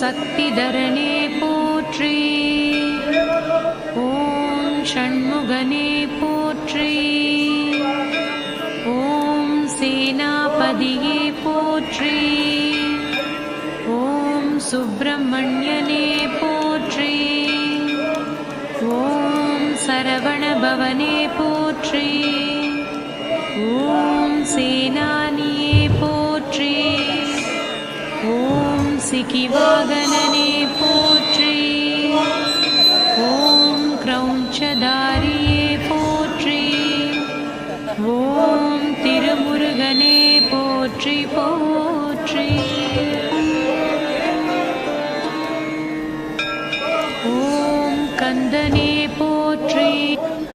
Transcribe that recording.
சக்திதரனே போற்றி. ஓம் ஷண்முகனே போற்றி. ஓம் சேனாபதியே போற்றி. ஓம் சுப்பிரமணியனே போற்றி. ஓம் சரவணபவனே போற்றி. ஓம் சேனா ஓம் சிகிவாகனனே போற்றி ஓம் கிரௌஞ்சதாரியே போற்றி ஓம் திருமுருகனே போற்றி போற்றி ஓம் கந்தனே போற்றி